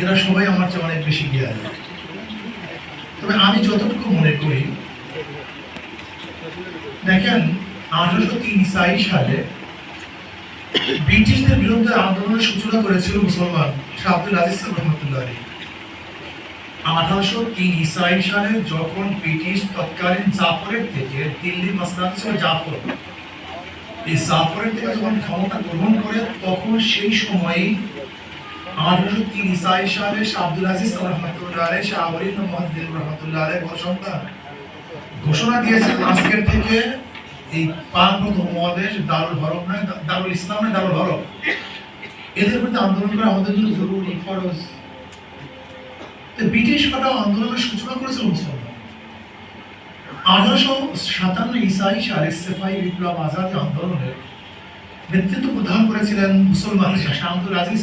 এরা সবাই আমার চেয়ে অনেক বেশি জ্ঞান। তবে আমি যতটুকু মনে করি, দেখেন, আঠারোশো তিন সালে ব্রিটিশদের বিরুদ্ধে আন্দোলনের সূচনা করেছিল মুসলমান শাহ আব্দুল আজিজ রহমতুল্লাহ আঠারোশো তিন ইসাই সালে যখন ব্রিটিশ তৎকালীন জাফরের থেকে দিল্লি মাসলাত ছিল জাফর, এই জাফরের থেকে যখন ক্ষমতা গ্রহণ করে, তখন সেই সময়েই ইসাই সালে শাহ আব্দুল আজিজ রহমতুল্লাহ শাহ আবরিন রহমতুল্লাহ ঘোষণা দিয়েছেন আজকের থেকে এই দারুল হরফ নয় দারুল ইসলাম নয়, দারুল হরফ। এদের বিরুদ্ধে আন্দোলন করা আমাদের জন্য জরুরি, ফরজ। ব্রিটিশ কটা আন্দোলনের সূচনা করেছিল মুসলমান। আঠারোশো সাতান্ন ইসাই সালে সেফাই বিপ্লব আজাদ আন্দোলনের নেতৃত্ব প্রদান করেছিলেন মুসলমান। শাহ আব্দুল আজিজ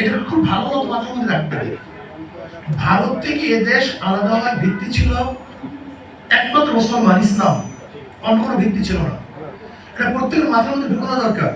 এটা খুব ভালো মাথার মধ্যে রাখতে ভারত থেকে এ দেশ আলাদা হওয়ার ভিত্তি ছিল। একমাত্র মুসলমান, ইসলাম। অন্য কোনো ভিত্তি ছিল না। এটা প্রত্যেকের মাথার মধ্যে ঢুকানো দরকার।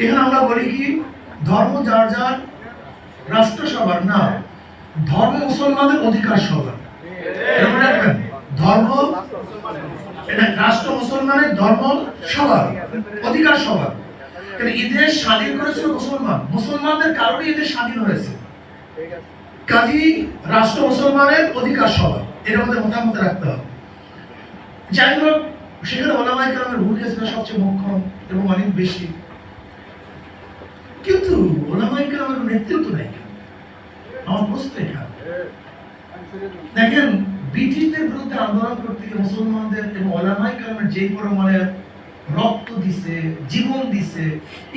এখানে আমরা বলি কি, ধর্ম যার যার, রাষ্ট্র সবার। না, ধর্ম মুসলমানদের অধিকার সবার। ধর্ম, এটা রাষ্ট্র মুসলমানের ধর্ম সবার, অধিকার সবার। ঈদের স্বাধীন করেছিল মুসলমান? মুসলমানদের কারণে ঈদের স্বাধীন হয়েছে। কাজী রাষ্ট্র মুসলমানের অধিকার মধ্যে মতামত রাখতে হবে। যাই হোক, সেখানে সবচেয়ে এবং অনেক বেশি। কিন্তু ওলামাই নেতৃত্ব নেই আমার প্রশ্ন দেখেন, ব্রিটিশদের বিরুদ্ধে আন্দোলন করতে গিয়ে মুসলমানদের এবং ওলামাই কালামের যে পরিমাণে রক্ত দিছে, জীবন দিছে,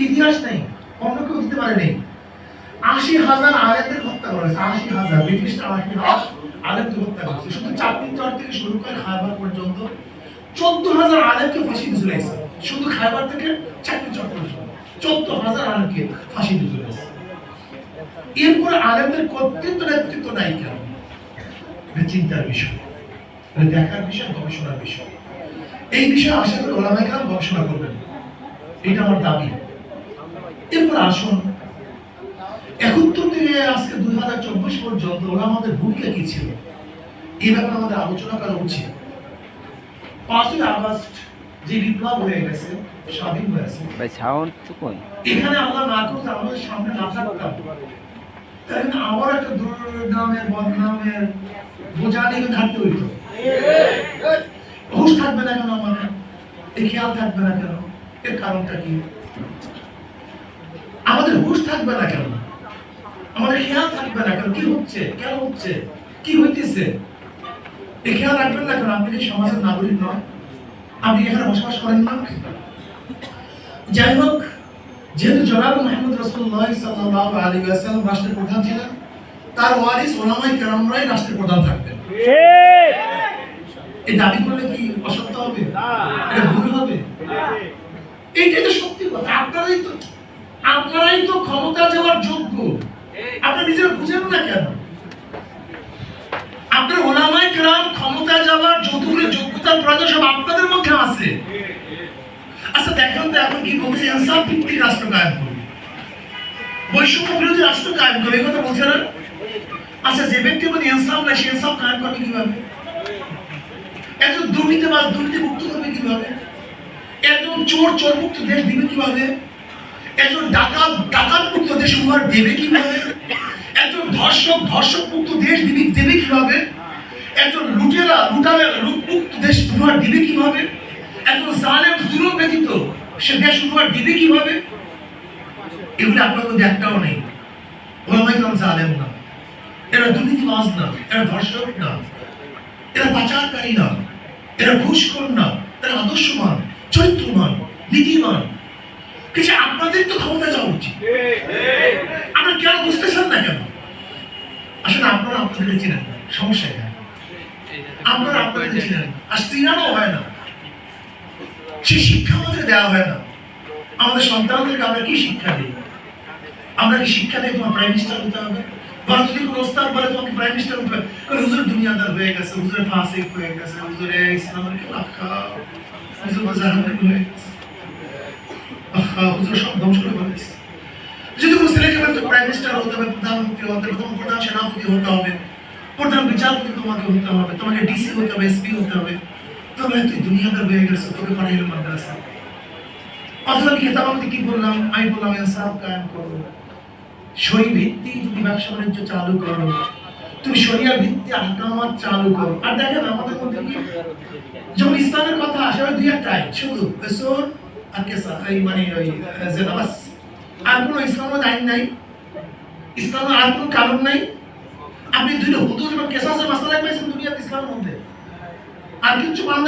ইতিহাস নেই, অন্য কেউ দিতে পারেনি আশি হাজার আলেমদের হত্যা করা হয়েছে, আশি হাজার হাজার আলেমকে হত্যা করেছে শুধু চাকরি চর থেকে শুরু করে খাইবার পর্যন্ত চোদ্দ হাজার আলেমকে ফাঁসি দিয়ে ঝুলাইছে। শুধু খাইবার থেকে চর পর্যন্ত চোদ্দ হাজার আলেমকে এরপরে আলেমদের কর্তৃত্ব নেতৃত্ব নাই কেন? চিন্তার বিষয়। দেখার বিষয়, গবেষণার বিষয়। এই বিষয়ে আশা করি ওলামাই কেরাম গবেষণা করবেন। এটা আমার দাবি। এরপর আসুন। একাত্তর থেকে আজকে দুই হাজার চব্বিশ পর্যন্ত ওরা আমাদের ভূমিকা কি ছিল? এই ব্যাপারে আমাদের আলোচনা করা উচিত। পাঁচই আগস্ট যে বিপ্লব হয়ে গেছে স্বাধীন হয়েছে এখানে আমরা না করতে আমাদের সামনে না থাকতাম। তাহলে আবার একটা দুর্নামের বদনামের বোঝা নিয়ে থাকতে হইতো। হুশ থাকবে না কেন আমার এই খেয়াল থাকবে না কেন? এর কারণটা কি? আমাদের হুশ থাকবে না কেন? আমাদের খেয়াল থাকবে না কেন? কি হচ্ছে? কেন হচ্ছে? কি হইতেছে? এই খেয়াল রাখবেন না কেন? আপনি কি সমাজের নাগরিক নয় আপনি এখানে বসবাস করেন না? যাই হোক, যেহেতু জনাব মোহাম্মদ রসুল্লাহ সাল্লাহ আলী ওয়াসাল্লাম রাষ্ট্রের প্রধান ছিলেন, তার ওয়ারিস ওলামাই কেরামরাই রাষ্ট্রের প্রধান থাকবেন এই দাবি করলে কি অসত্য হবে? এটা ভুল হবে? এইটাই তো সত্যি কথা। আপনারাই তো আপনারাই তো ক্ষমতা যাওয়ার যোগ্য। আপনারা নিজেরা বুঝেন না কেন? আপনার ওলামাই কেরাম ক্ষমতা যাওয়ার যতগুলো যোগ্যতার প্রয়োজন সব আপনাদের মধ্যে আছে। আচ্ছা দেখেন তো এখন কি বলছে ইনসাফ ভিত্তিক রাষ্ট্র কায়েম করবে? বৈষম্য বিরোধী রাষ্ট্র কায়েম করবে, এই কথা বলছে না? আচ্ছা যে ব্যক্তি বলে ইনসাফ নাই, সে ইনসাফ কায়েম করবে কীভাবে? একজন দুর্নীতিবাজ দুর্নীতি মুক্ত করবে কীভাবে? একজন চোর চোর মুক্ত দেশ দিবে কীভাবে? একজন ডাকাত ডাকাত মুক্ত দেশ উপহার দেবে কীভাবে? একজন ধর্ষক ধর্ষক মুক্ত দেশ দিবি, দেবে কীভাবে? একজন লুটেরা লুটারের লুট মুক্ত দেশ উপহার দিবে কীভাবে? একজন জালেম, জুলুম ব্যতীত সে দেশ উপহার দিবে কীভাবে? এগুলো আপনার মধ্যে একটাও নেই। ওলামাই কাম জালেম না। এরা দুর্নীতিবাজ না, এরা ধর্ষক না। এরা পাচারকারী না। এরা ঘুষখোর না এরা আদর্শবান, চরিত্রবান, নীতিবান। কিছু আপনাদের তো ক্ষমতা যাওয়া উচিত। আপনারা কেন বুঝতেছেন না কেন? আসলে আপনারা আপনাদের চিনেন সমস্যা এখানে আপনারা আপনাদের চিনেন আর চিনানো হয় না। সেই শিক্ষা আমাদের দেওয়া হয় না। আমাদের সন্তানদেরকে আমরা কি শিক্ষা দিই? আমরা কি শিক্ষা দিই তোমার প্রাইম মিনিস্টার হতে হবে? যদি কোনো ওস্তাদ বলে তোমাকে প্রাইম মিনিস্টার হবে হুজুর, দুনিয়াদার হয়ে গেছে, হুজুরে ফাসিক হয়ে গেছে, হুজুরে ইসলামের রাখা হুজুর জাহান্নামী হয়ে গেছে। হুজুর সব ধ্বংস করে ফেলেছে যদি কোনো ছেলেকে বলে প্রাইম মিনিস্টার হতে হবে, প্রধানমন্ত্রী হতে হবে তোমার প্রধান সেনাপতি হতে হবে, প্রধান বিচারপতি তোমাকে হতে হবে, তোমাকে ডিসি হতে হবে এসপি হতে হবে তবে তুই দুনিয়াদার হয়ে গেছে, তোকে পাঠাইলো মাদ্রাসা অথবা খেতাব, আমি কি বললাম? আমি বললাম, ইনসাফ কায়েম করো। শরী ব্যবসা বাণিজ্য চালু করো, তুমি শরিয়া ভিত্তি চালু করো। আর দেখেন আমাদের মধ্যে কি? যখন ইসলামের কথা আসে দুই একটাই শুধু বেসর আর মানে ওই জেনাবাস আর কোনো ইসলামের আইন নাই। ইসলামের আর কোনো কারণ নাই। আপনি দুইটা হুদুর এবং কেসাসের মাসালা পাইছেন দুনিয়াতে ইসলামের মধ্যে। আর কিছু পান